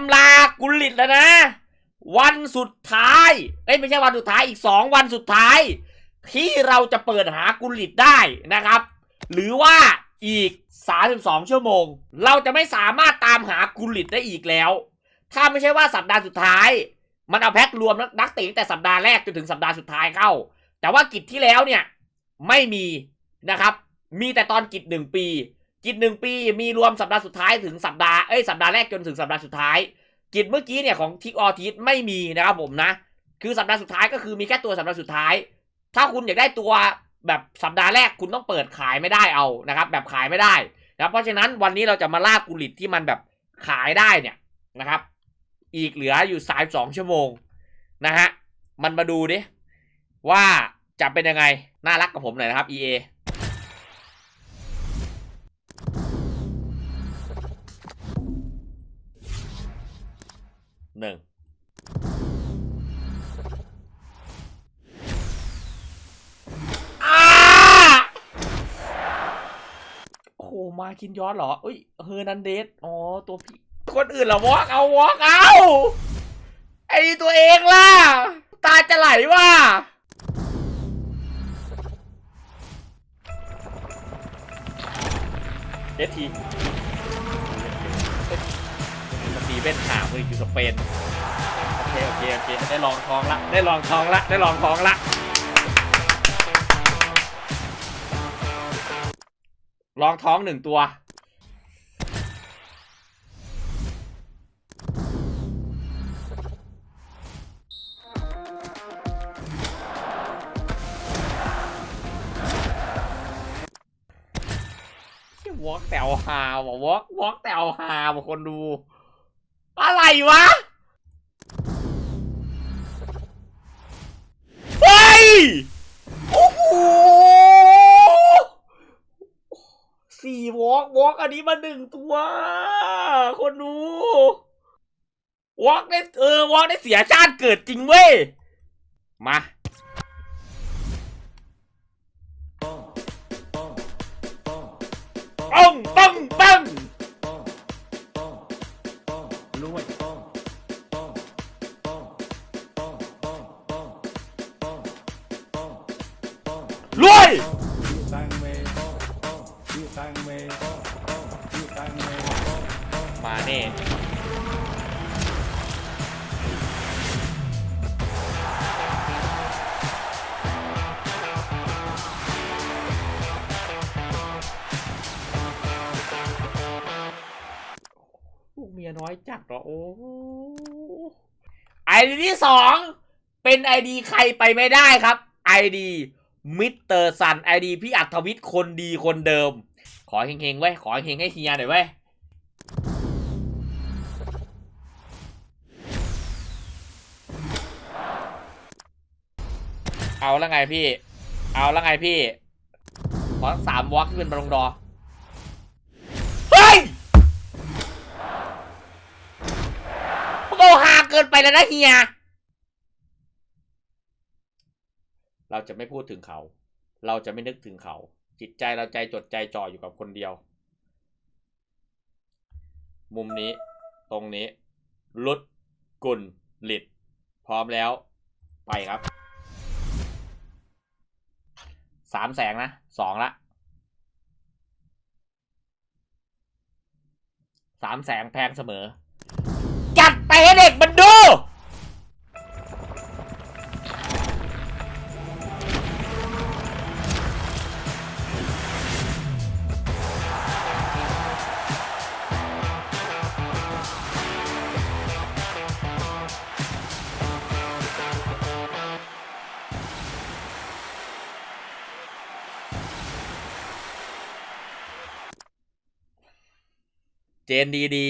ำลากุลิตแล้วนะ วันสุดท้ายเอ้ยไม่ใช่วันสุดท้ายอีกสองวันสุดท้าย ที่เราจะเปิดหากุลิตได้นะครับ หรือว่าอีก 32 ชั่วโมง เราจะไม่สามารถตามหากุลิตได้อีกแล้ว ถ้าไม่ใช่ว่าสัปดาห์สุดท้าย มันเอาแพ็ครวมนักเตะตั้งแต่สัปดาห์แรกจนถึงสัปดาห์สุดท้ายเข้า แต่ว่ากิจที่แล้วเนี่ยไม่มีนะครับ มีแต่ตอนกิจหนึ่งปี กิจหนึ่งปีมีรวมสัปดาห์สุดท้ายถึงสัปดาห์เอ้ยสัปดาห์แรกจนถึงสัปดาห์สุดท้าย กิจเมื่อกี้เนี่ยของทิกออทิสไม่มีนะครับผมนะ คือสัปดาห์สุดท้ายก็คือมีแค่ตัวสัปดาห์สุดท้าย ถ้าคุณอยากได้ตัวแบบสัปดาห์แรกคุณต้องเปิดขายไม่ได้เอานะครับ แบบขายไม่ได้นะเพราะฉะนั้นวันนี้เราจะมาล่ากุลิตที่มันแบบขายได้เนี่ยนะครับ อีกเหลืออยู่สายสองชั่วโมงนะฮะมันมาดูดิว่าจะเป็นยังไงน่ารักกับผมหน่อยนะครับ EA หนึ่งอ้าโอ้โหมาคินยอสเหรออุ้ยเฮอร์นันเดสอ๋อ ตัวพี่ คนอื่นเหรอวอล์กเอาวอล์กเอา ไอ้นี่ตัวเองล่ะ ตาจะไหลว่ะเอทีสตี เว่นหามืออยู่สเปนโอเคโอเคโอเคได้ลองท้องละได้ลองท้องละได้ลองท้องละลองท้องหนึ่งตัววอล์กแต่เอาฮาวอล์กวอล์กแต่เอาฮาวคนดู อะไรวะ เฮ้ย โอ้โหสี่วอล์กวอล์กอันนี้มาหนึ่งตัว คนดูวอล์กได้เออวอล์กได้เสียชาติเกิดจริงเว้ย มาปังปังปัง มาเน่ลูกเมียน้อยจัดเหรอโอ้ไอดีที่สองเป็นไอดีใครไปไม่ได้ครับไอดี มิสเตอร์ซันไอดีพี่อัธวิทย์คนดีคนเดิม ขอเฮงๆไว้ขอเฮงให้เฮียหน่อยเว้เอาแล้วไงพี่ เอาแล้วไงพี่ ขอสามวอล์กที่เป็นบอลลงดอ เฮ้ยมึงเอาหาเกินไปแล้วนะเฮีย เราจะไม่พูดถึงเขา เราจะไม่นึกถึงเขา จิตใจเราใจจดใจจ่ออยู่กับคนเดียว มุมนี้ตรงนี้ ลุดกุลหลิด พร้อมแล้ว ไปครับสามแสงนะสองละสามแสงแพงเสมอ จัดไปให้เด็กมันดู เจนดีดี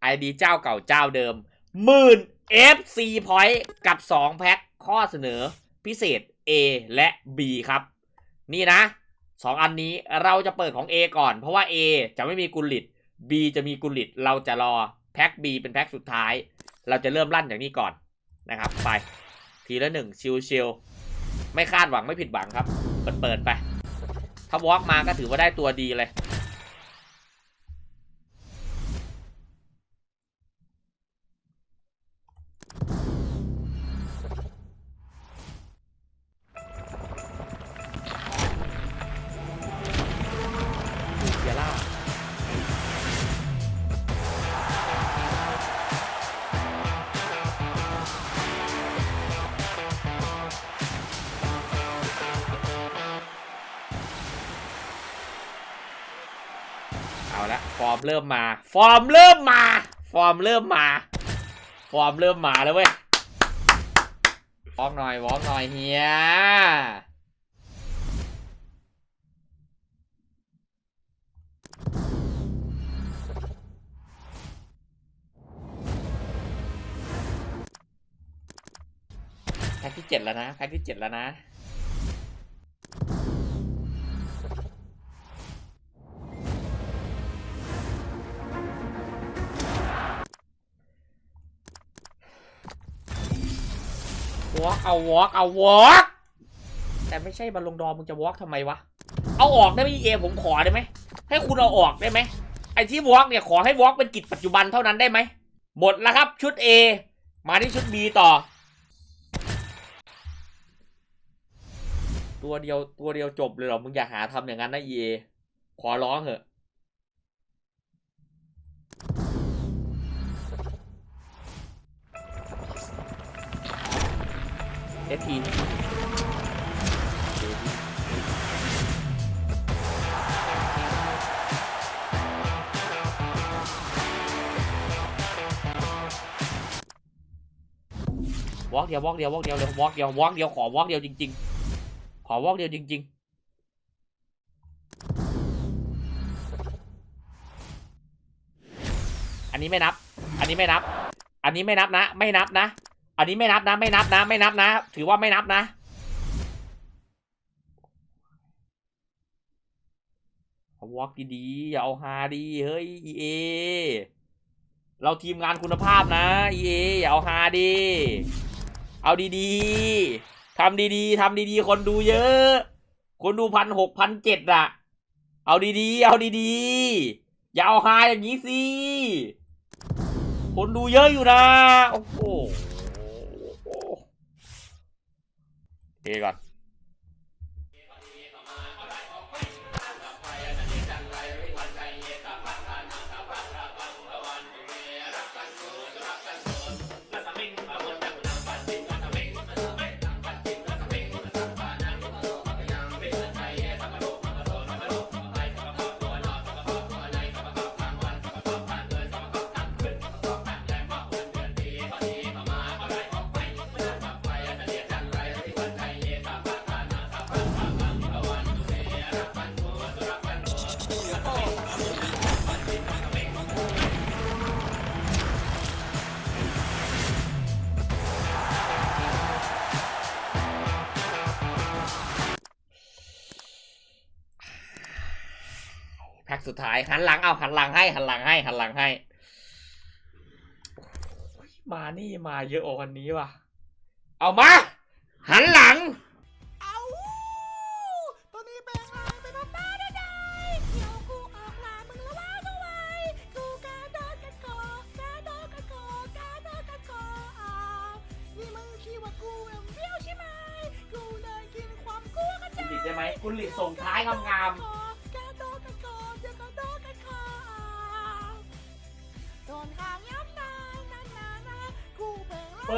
ไอดีเจ้าเก่าเจ้าเดิมหมื่น FC point กับ 2 แพ็คข้อเสนอพิเศษ A และ B ครับ นี่นะ 2 อันนี้เราจะเปิดของ A ก่อน เพราะว่า A จะไม่มีกุลิต B จะมีกุลิต เราจะรอแพ็ค B เป็นแพ็คสุดท้าย เราจะเริ่มลั่นอย่างนี้ก่อนนะครับ ไป ทีละหนึ่งชิวชิวไม่คาดหวังไม่ผิดหวังครับ เปิดเปิดไป ถ้าวอล์กมาก็ถือว่าได้ตัวดีเลย ฟอร์มเริ่มมา ฟอร์มเริ่มมา ฟอร์มเริ่มมา ฟอร์มเริ่มมาแล้วเว้ยวอล์กหน่อยวอล์กหน่อยเฮียแพ็กที่เจ็ดแล้วนะแพ็กที่เจ็ดแล้วนะ วอล์กเอาวอล์กเอาวอล์กแต่ไม่ใช่บอลลงดอมึงจะวอล์กทำไมวะ เอาออกได้ไหมเอผมขอได้ไหม ให้คุณเอาออกได้ไหม ไอ้ที่วอล์กเนี่ยขอให้วอล์กเป็นกิจปัจจุบันเท่านั้นได้ไหม หมดแล้วครับชุด A มาที่ชุด B ต่อ ตัวเดียวตัวเดียวจบเลยเหรอ มึงอย่าหาทำอย่างนั้นนะ EA ขอร้องเหอะ เอทีวอล์กเดียววอล์กเดียววอล์กเดียวเลยวอล์กเดียววอล์กเดียวขอวอล์กเดียวจริง ๆ ขอวอล์กเดียวจริง ๆอันนี้ไม่นับ อันนี้ไม่นับ อันนี้ไม่นับนะ ไม่นับนะ อันนี้ไม่นับนะ ไม่นับนะ ไม่นับนะ ถือว่าไม่นับนะ วอล์กดีๆอย่าเอาฮาดีเฮ้ย EA เราทีมงานคุณภาพนะ EA อย่าเอาฮาดี เอาดีๆทำดีๆทำดีๆ คนดูเยอะ คนดูพันหกพันเจ็ดอะเอาดีๆ เอาดีๆ อย่าเอาฮาอย่างนี้สิ คนดูเยอะอยู่นะ โอ้โห เสุดท้ายหันหลังเอาหันหลังให้หันหลังให้หันหลังให้โอ้ยมานี่มาเยอะกว่าวันนี้ว่ะ เอามา หันหลังเอาตัวนี้เป็นอะไรเป็นบ้าได้ไงเดี๋ยวกูออกลามึงแล้วว่าทำไมกูกาโดนกันคอกาโดนกันคอกาโดนกันคออ้าวนี่มึงคิดว่ากูแบบเบี้ยวใช่ไหมกูเลยกินความกลัวกันกุจ้าลิตได้ไหมกุลิตส่งท้ายงามก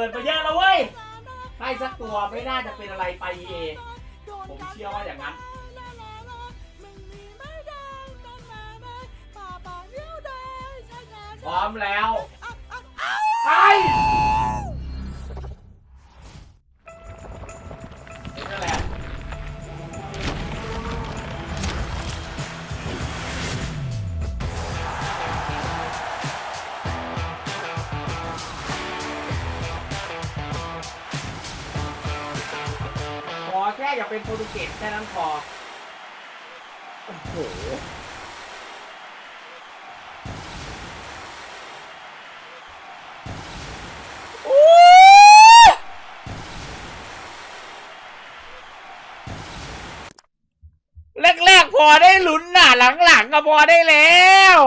นไปเยอะแล้วเว้ยให้สักตัวไม่น่าจะเป็นอะไรไปเอผมเชื่อว่าอย่างนั้นพร้อมแล้วไป แค่อย่าเป็นโปรตุเกสแค่นั้นพอ โอ้โหโอ้แรกๆพอได้ลุ้นน่ะ หลังๆก็พอได้แล้ว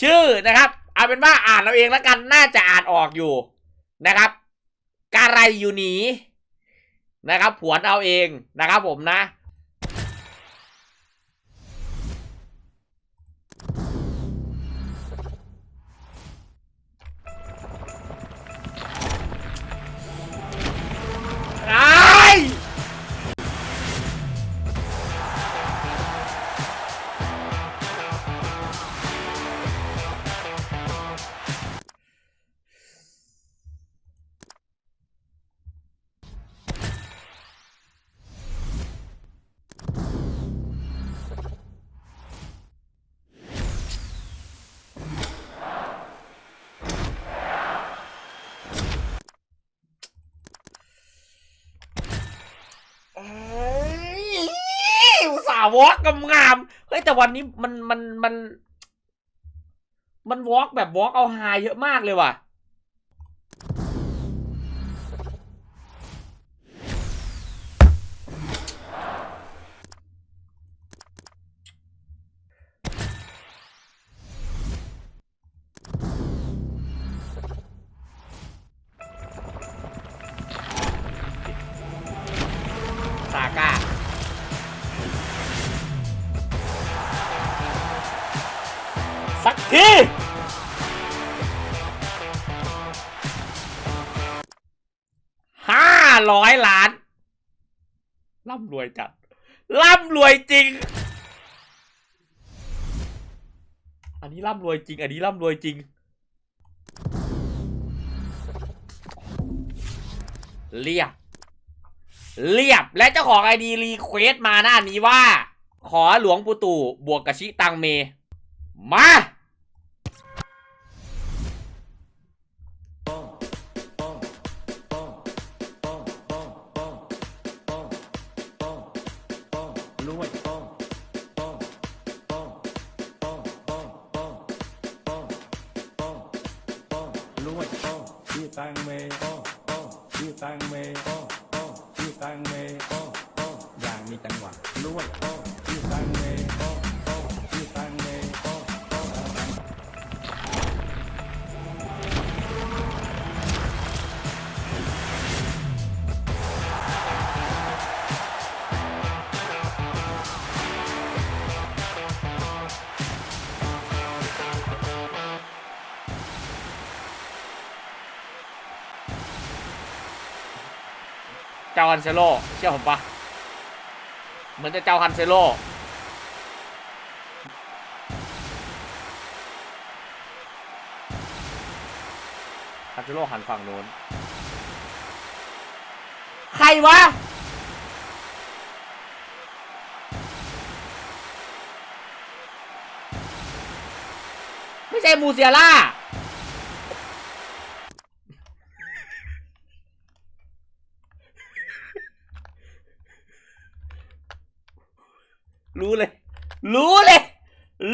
ชื่อนะครับ เอาเป็นว่าอ่านเราเองแล้วกันน่าจะอ่านออกอยู่นะครับ การไรอยู่หนี นะครับผวนเอาเองนะครับผมนะ วอล์กงามๆเฮ้ยแต่วันนี้มันมันมัน มันวอล์กแบบวอล์กเอาหายเยอะมากเลยว่ะ ร้อยล้าน ร่ำรวยจัด ร่ำรวยจริง อันนี้ร่ำรวยจริง อันนี้ร่ำรวยจริง เรียบ เรียบ และเจ้าของไอดีรีเควสมาหน้านี้ว่า ขอหลวงปู่ตู่บวกกับชิตังเม มา ตังเมชื่อตังเมชื่อตังเมอย่างมีจังหวะรวยชื่อตังเมโอ เจ้าฮันเซโลเชื่อผมปะเหมือนจะเจ้าฮันเซโลฮันเซโลหันฝั่งโน้นใครวะไม่ใช่มูเซียล่า รู้เลย รู้เลย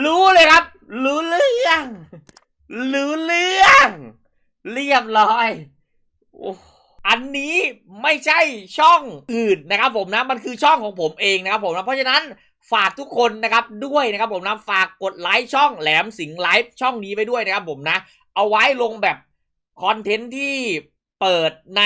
รู้เลยครับ รู้เรื่อง รู้เรื่อง เรี ยบร้อยโอ้อันนี้ไม่ใช่ช่องอื่นนะครับผมนะมันคือช่องของผมเองนะครับผมนะเพราะฉะนั้นฝากทุกคนนะครับด้วยนะครับผมนะฝากกดไลค์ช่องแหลมสิงไลฟ์ช่องนี้ไปด้วยนะครับผมนะ เอาไว้ลงแบบคอนเทนต์ที่เปิดใน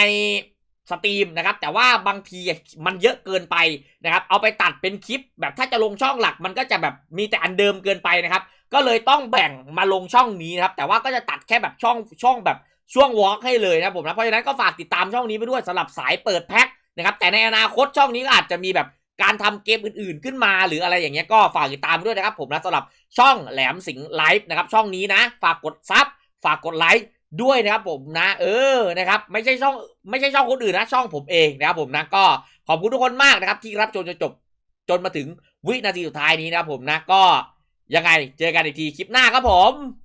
สตรีมนะครับ แต่ว่าบางทีมันเยอะเกินไปนะครับ เอาไปตัดเป็นคลิป แบบถ้าจะลงช่องหลัก มันก็จะแบบมีแต่อันเดิมเกินไปนะครับ ก็เลยต้องแบ่งมาลงช่องนี้นะครับ แต่ว่าก็จะตัดแค่แบบช่องช่องแบบ ช่วงวอล์กให้เลยนะผมนะเพราะฉะนั้นก็ฝากติดตามช่องนี้ไปด้วยสำหรับสายเปิดแพ็คนะครับแต่ในอนาคตช่องนี้ก็อาจจะมีแบบการทำเกมอื่นๆขึ้นมา หรืออะไรอย่างเงี้ยก็ฝากติดตามด้วยนะครับผมนะสำหรับช่องแหลมสิงห์ไลฟ์นะครับช่องนี้นะ ฝากกดซับฝากกดไลค์ด้วยนะครับผมนะ เออนะครับไม่ใช่ช่องไม่ใช่ช่องคนอื่นนะช่องผมเองนะครับผมนะก็ขอบคุณทุกคนมากนะครับ ที่รับชมจนจบจนมาถึงวินาทีสุดท้ายนี้นะครับผมนะก็ยังไงเจอกันอีกทีคลิปหน้าครับผม